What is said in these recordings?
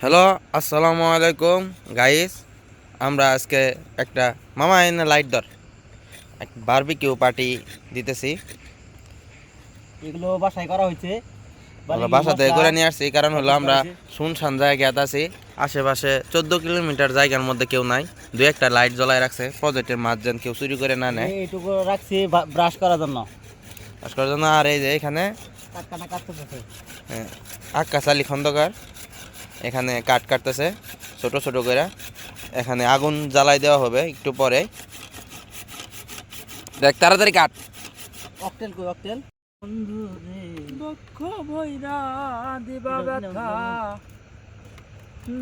Hello আসসালামু আলাইকুম guys আমরা আজকে একটা মামা এনে লাইট দর এক বারবিকিউ পার্টি দিতেছি। এগুলো বাসায় করা হয়েছে। আমরা বাসা থেকে করে নিয়ে আসছি কারণ হলো আমরা শুনশান জায়গাতে আছি। আশেপাশে চোদ্দ কিলোমিটার জায়গার মধ্যে কেউ নাই। দু একটা লাইট জ্বলায় রাখছে প্রজেক্টের মাঝ যেন কেউ চুরি করে না নেয়। এইটুকু রাখছি ব্রাশ করার জন্য। ব্রাশ করার জন্য আর এই যে এখানে হ্যাঁ, আলী খন্দকার। এখানে কাঠ কাটতেছে ছোট ছোট করে। এখানে আগুন জ্বালাই দেওয়া হবে একটু পরে। দেখ তাড়াতাড়ি কাট। অকটেল কই অকটেল? বন্ধু রে। দুঃখ ভৈরা দিবা ব্যথা।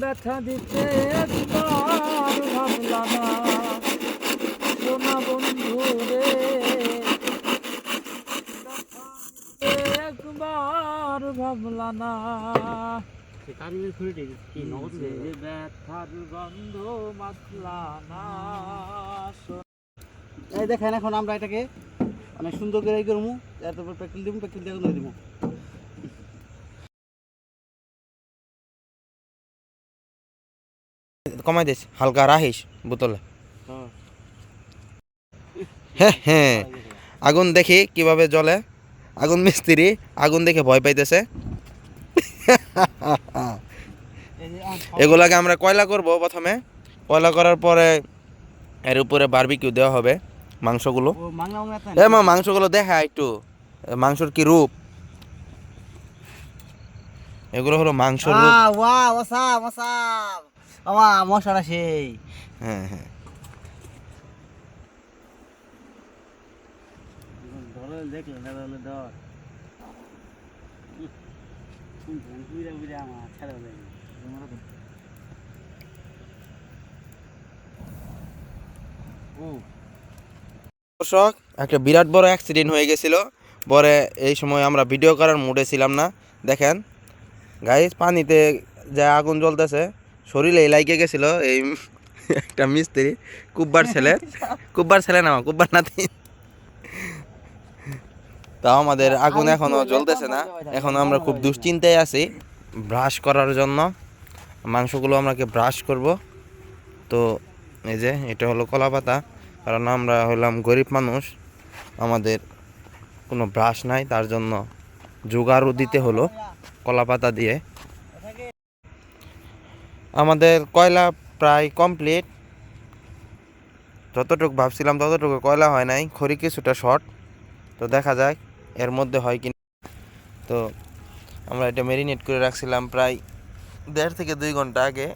ব্যথা দিতে একবার ভাবলাম না। সোনা বন্ধু রে। একবার ভাবলাম না কারিগর খুলে কি নগদ যে ব্যথার গন্ধ না এই দেখেন এখন আমরা এটাকে অনেক সুন্দর করে এই করব তারপর প্যাকেল দিব প্যাকেল দিয়ে আগুন দিব কমাই দিস হালকা রাহিস বোতলে। হ্যাঁ হ্যাঁ। আগুন দেখি কীভাবে জ্বলে। আগুন মিস্ত্রি আগুন দেখে ভয় পাইতেছে। এগুলাকে আমরা কয়লা করব প্রথমে? কয়লা করার পরে এর উপরে বারবিকিউ দেওয়া হবে মাংসগুলো। ও এ মা মাংসগুলো দেখা একটু। মাংসর কি রূপ? এগুলো হলো মাংসর রূপ। ওয়া ওসাম ওসাম। আমা মশলা সেই। হ্যাঁ হ্যাঁ। ধরো। দেখলে না ধরলে ধর বুড়া বুড়া আমার ছেড়ে দেয় দর্শক একটা বিরাট বড় অ্যাক্সিডেন্ট হয়ে গেছিল। পরে এই সময় আমরা ভিডিও করার মুডে ছিলাম না। দেখেন গাইস পানিতে যা আগুন জ্বলতেছে শরীরে লাইকে গেছিল এই একটা মিস্ত্রি কুব্বার ছেলে। কুব্বার ছেলে না কুব্বার নাতি। তাও আমাদের আগুন এখনও জ্বলতেছে না। এখন আমরা খুব দুশ্চিন্তায় আছি ব্রাশ করার জন্য। মাংসগুলো আমরাকে ব্রাশ করব। তো এই যে এটা হলো কলা পাতা। কারণ আমরা হলাম গরিব মানুষ। আমাদের কোনো ব্রাশ নাই তার জন্য জোগাড়ও দিতে হলো কলা পাতা দিয়ে। আমাদের কয়লা প্রায় কমপ্লিট। যতটুকু ভাবছিলাম ততটুকু কয়লা হয় নাই। খড়ি কিছুটা শর্ট। তো দেখা যাক। এর মধ্যে হয় কি তো আমরা এটা ম্যারিনেট করে রাখছিলাম প্রায় দেড় থেকে দুই ঘণ্টা আগে।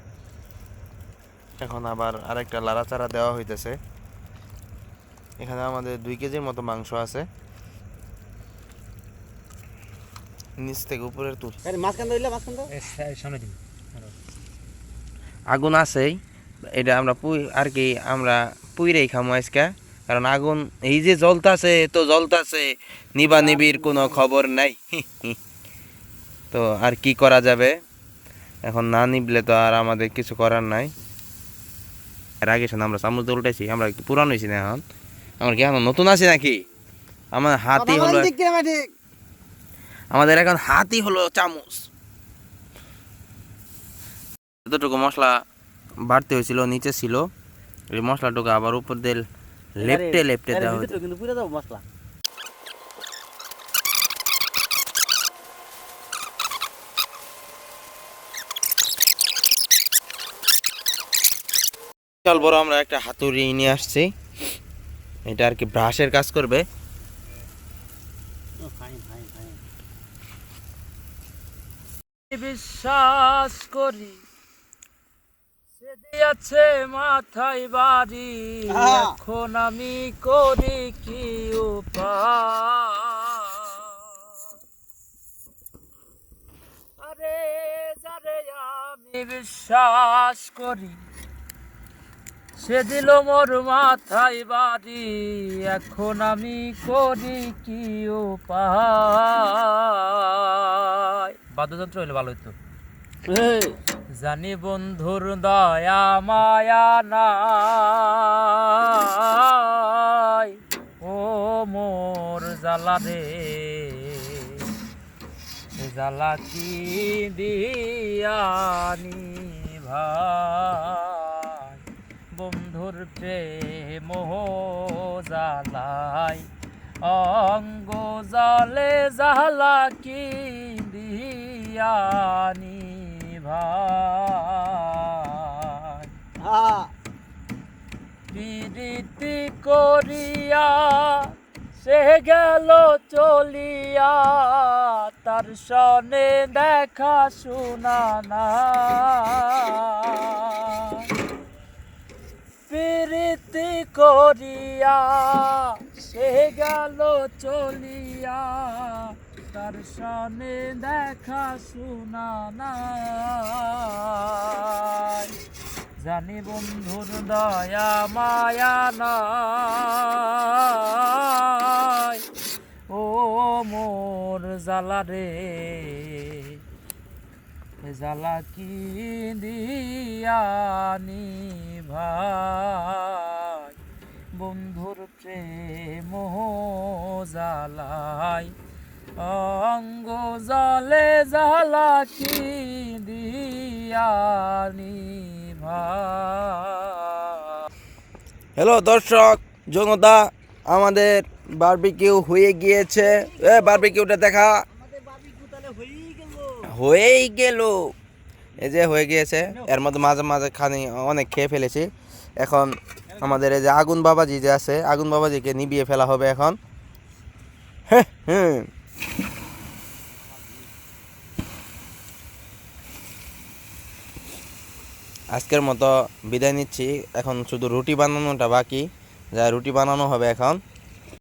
এখন আবার আরেকটা লাড়াচাড়া দেওয়া হইতেছে। এখানে আমাদের দুই কেজির মতো মাংস আছে। নিচ থেকে উপরের তুল। আগুন আছেই। এটা আমরা পুই আর কি আমরা পুইরেই খামো আজকে। কারণ আগুন এই যে জ্বলতাছে তো জ্বলতাছে। নিবা নিবির কোনো খবর নাই। তো আর কি করা যাবে? এখন না নিবলে তো আর আমাদের কিছু করার নাই। এর আগে শোন আমরা চামচ দিয়ে উল্টেছি আমরা পুরানো হয়েছি না এখন। আমরা কি এখন নতুন আছি নাকি? আমার হাতি হলো আমাদের এখন হাতি হলো চামচ। এতটুকু মশলা বাড়তে হয়েছিল নিচে ছিল। এই মশলাটুকু আবার উপর দিয়ে লেপটে দেওয়া হতো কিন্তু পুরো দাও মশলা। বিশাল বড় আমরা একটা হাতুড়ি নিয়ে আসছি। এটা আর কি ব্রাশের কাজ করবে। বিশ্বাস করি দিয়েছে মাথায় বাড়ি এখন আমি করি কি আরে যারে আমি বিশ্বাস করি সে দিল মোর মাথায় বাড়ি এখন আমি করি কি উপায়? বাদ্যযন্ত্র হলে ভালো হতো জানি বন্ধুর দয়া মায়া নাই। ও মোর জ্বালা রে জ্বালা কি দিয়ানি ভাই বন্ধুর প্রেম জ্বালাই, অঙ্গ জালে জ্বালা কি দিয়ানি ভাই। প্রীতি করিয়া সে গেল চলিয়া তার সনে দেখা শোনা না। প্রীতি করিয়া সে গেল চলিয়া তার সনে দেখা শোনা না জানি বন্ধুর দয়া, মায়া নাই। ও মোর জ্বালা রে জ্বালা কি দিয়ানি ভাই বন্ধুর প্রেম জ্বালাই অঙ্গ জলে জ্বালা কি দিয়ানি হ্যালো দর্শক, জনতা, আমাদের বারবিকিউ হয়ে গিয়েছে। এ, বারবিকিউটা দেখা। হয়েই গেল। এই যে হয়ে গিয়েছে। এর মধ্যে মাঝে মাঝে খানি অনেক খেয়ে ফেলেছি। এখন আমাদের এই যে আগুন বাবাজি যে আছে, আগুন বাবাজিকে নিবিয়ে ফেলা হবে এখন। হ্যাঁ হ্যাঁ আজকের মতো বিদায় নিচ্ছি। এখন শুধু রুটি বানানোটা বাকি। যা রুটি বানানো হবে এখন।